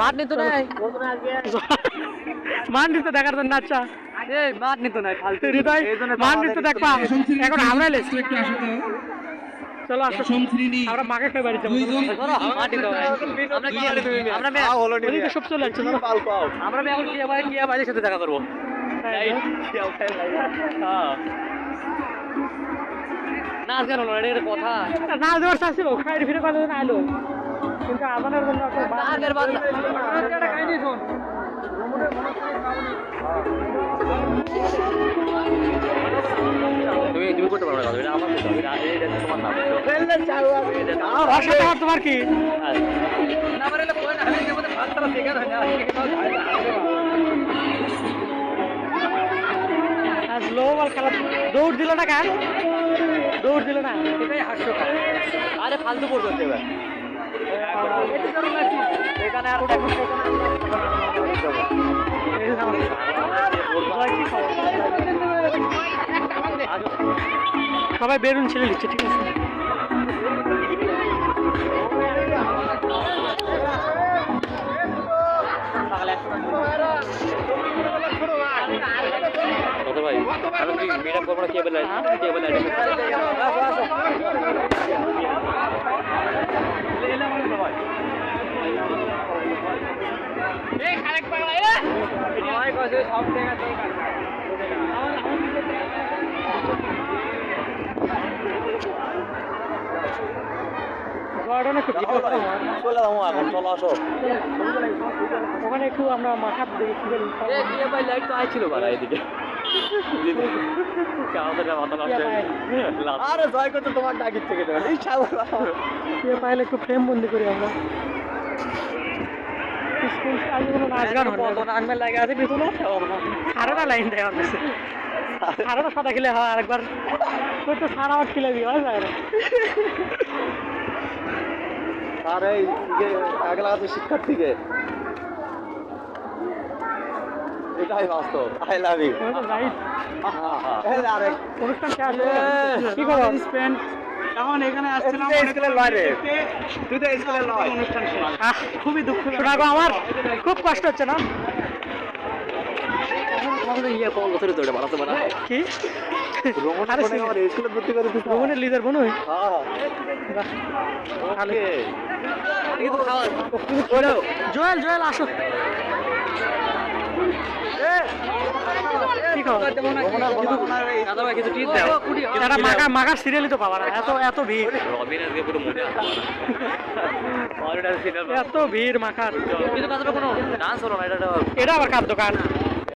মাঠ নিত নাই? মান দেখার জন্য আচ্ছা। এই মাঠ নিত নাই ফালতু। হৃদয় মান দিতে দেখবা। এখন আমরা চলো আমরা মাকে খেয়ে বাড়ি যাব। মাঠ নিত। আমরা সব চলে যাচ্ছে। আমরা এখন কি আবার কি বাড়ির সাথে দেখা করব। হ্যাঁ। নাচ গান হলো না, এটা কথা না দেওয়ার চাচ্ছিল খাই ফিরে কথা আলো কিন্তু আমাদের জন্য একটা বাদ- নাচের বাংলা একটা খাইনি শোন তুমি তুমি করতে পারবে না এটা আমার এটা- এটা তোমার নাম ভাষাটা আর তোমার কি না পারলে কোন আমি মধ্যে ভাত তারা শেখা হয় না আর স্লো খেলা দৌড় দিল না কার দৌড় দিল না, এটাই হাস্যকর। আরে ফালতু হচ্ছে এবার এখানে আর সবাই বেরুন ছেলে লিখছে ঠিক আছে? কত ভাই। আমি কি মেডাম করব না কেবল লাইট কেবল লাইট গর্ডনে একটু ভিডিও করা হয়। চলে যাব এখন চলো আসো ওখানে একটু আমরা মাথা ভাই লাইট তো আইছিল বাড়া এদিকে। আরে জয় করতে তোমার ডাকির থেকে এই পাইলে একটু ফ্রেম বন্দি করি আমরা। লাইন দেয় আমার কাছে আরও সাদা খেলে হয় আরেকবার। তো সারা আট খেলে দিই হয় আর এই শিক্ষার্থীকে। এটাই বাস্তব। আই লাভ ইউ রাইট আরেক অনুষ্ঠান শেষ। কি খবর? স্পেন্ড এখন এখানে আসছিলাম তুই তো লয় অনুষ্ঠান খুবই দুঃখ শোনা আমার। খুব কষ্ট হচ্ছে না? ইয়ে কোন বছরে তো এটা বানাতে কি? রোমনের লিডার হ্যাঁ। জোয়েল জোয়েল আসো কি খবর দাদা ভাই কিছু টিপ দাও এটা সিরিয়ালই তো পাবা না। এত এত ভিড়। এত ভিড় মাখার। এটা আবার কার দোকান?